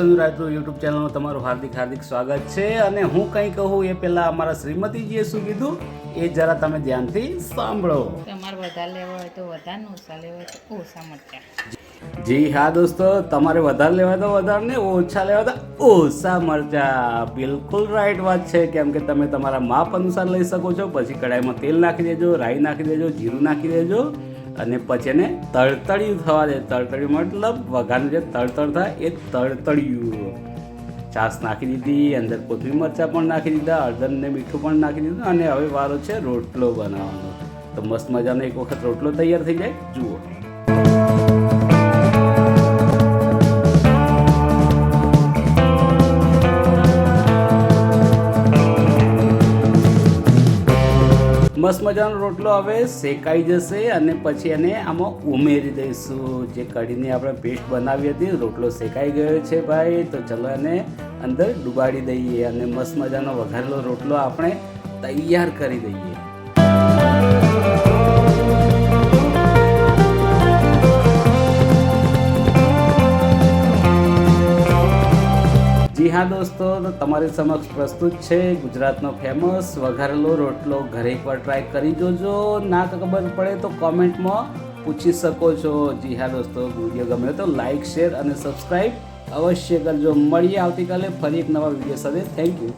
વાસણનું Raju YouTube ચેનલમાં તમારું હાર્દિક હાર્દિક સ્વાગત છે. અને હું કંઈ કહું એ પહેલાં અમારા શ્રીમતીજીએ શું કીધું? એ જરા તમે ધ્યાનથી સાંભળો. તમારે વધારે લેવા હોય તો વધારે ઓછા લેવા હોય તો ઓછા મરચા. જી હા દોસ્તો તમારે વધારે લેવા તો વધારે ને ઓછા લેવા તો ઓછા મરચા. બિલકુલ રાઈટ વાત છે કેમ કે તમે તમારા માપ અનુસાર લઈ શકો છો. પછી કડાઈમાં તેલ નાખી દેજો રાઈ નાખી દેજો જીરું નાખી દેજો. અને પછી એને તળતળિયું થવા દે. તળતળિયું મતલબ વઘારનું જે તળતળ થાય એ તળતળિયું. છાશ નાખી દીધી, અંદર કોથમી મરચાં પણ નાખી દીધા, હળદર ને મીઠું પણ નાખી દીધું અને હવે વારો છે રોટલો બનાવવાનો. તો મસ્ત મજાનો એક વખત રોટલો તૈયાર થઈ જાય. જુઓ. મસ્ત મજાનો રોટલો હવે શેકાઈ જશે અને પછી એને આમાં ઉમેરી દઈશું. જે કઢીને આપણે પેસ્ટ બનાવી હતી, રોટલો શેકાઈ ગયો છે ભાઈ. તો ચલો એને અંદર ડુબાડી દઈએ અને મસ્ત મજાનો વઘારેલો રોટલો આપણે તૈયાર કરી દઈએ. જી હા દોસ્તો, તો તમારી સમક્ષ પ્રસ્તુત છે ગુજરાતનો ફેમસ વઘારેલો રોટલો. ઘરે એકવાર ટ્રાય કરી જોજો. ના ખબર પડે તો કોમેન્ટમાં પૂછી શકો છો. જી હા દોસ્તો વીડિયો ગમે તો લાઈક શેર અને સબસ્ક્રાઈબ અવશ્ય કરજો. મળીએ આવતીકાલે ફરી એક નવા વીડિયો સાથે. Thank you